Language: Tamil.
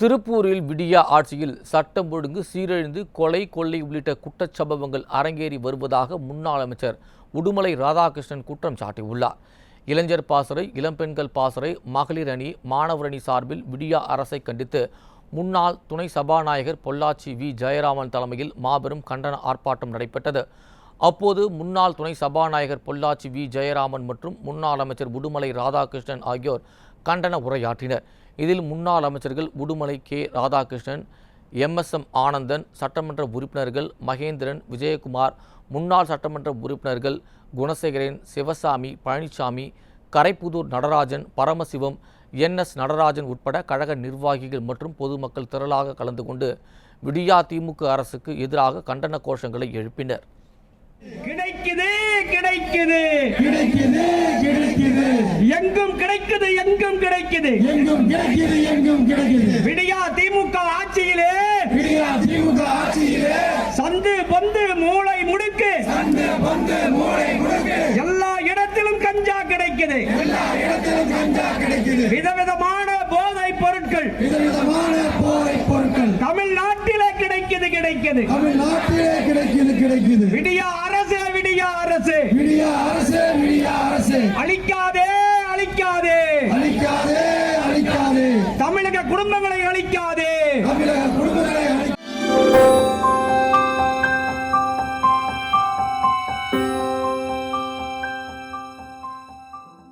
திருப்பூரில் விடியா ஆட்சியில் சட்டம் ஒழுங்கு சீரழிந்து கொலை கொள்ளை உள்ளிட்ட குற்றச்சம்பவங்கள் அரங்கேறி வருவதாக முன்னாள் அமைச்சர் உடுமலை ராதாகிருஷ்ணன் குற்றம் சாட்டியுள்ளார். இளைஞர் பாசறை இளம்பெண்கள் பாசறை மகளிர் அணி மாணவர் அணி சார்பில் விடியா அரசை கண்டித்து முன்னாள் துணை சபாநாயகர் பொள்ளாச்சி வி. ஜெயராமன் தலைமையில் மாபெரும் கண்டன ஆர்ப்பாட்டம் நடைபெற்றது. அப்போது முன்னாள் துணை சபாநாயகர் பொள்ளாச்சி வி. ஜெயராமன் மற்றும் முன்னாள் அமைச்சர் உடுமலை ராதாகிருஷ்ணன் ஆகியோர் கண்டன உரையாற்றினர். இதில் முன்னாள் அமைச்சர்கள் உடுமலை கே. ராதாகிருஷ்ணன் எம்எஸ்எம் ஆனந்தன் சட்டமன்ற உறுப்பினர்கள் மகேந்திரன் விஜயகுமார் முன்னாள் சட்டமன்ற உறுப்பினர்கள் குணசேகரன் சிவசாமி பழனிசாமி கரைப்புதூர் நடராஜன் பரமசிவம் என் எஸ் நடராஜன் உட்பட கழக நிர்வாகிகள் மற்றும் பொதுமக்கள் திரளாக கலந்து கொண்டு விடியா திமுக அரசுக்கு எதிராக கண்டன கோஷங்களை எழுப்பினர். கிடைக்குது கிடைக்குது. கிடைக்குது கிடைக்குது. எங்கும் கிடைக்குது எங்கும் கிடைக்குது. எங்கும் கிடைக்குது எங்கும் கிடைக்குது. விடியா திமுக ஆட்சியிலே விடியா திமுக ஆட்சியிலே சந்து பொந்து மூளை முடுக்கு. அந்த பந்து மூளை முடுக்கு. எல்லா இடத்திலும் கஞ்சா கிடைக்குது. எல்லா இடத்திலும் கஞ்சா கிடைக்குது. விதவிதமான போதை பொருட்கள். விதவிதமான போதை பொருட்கள். தமிழ்நாட்டிலே கிடைக்குது கிடைக்குது. தமிழ்நாட்டிலே கிடைக்குது கிடைக்குது. விடியா அரசு விடியா அரசு. விடியா அரசு விடியா அரசு. அழிக்க அழிக்காதே. அழிக்காதே அழிக்காதே. தமிழக குடும்பங்களை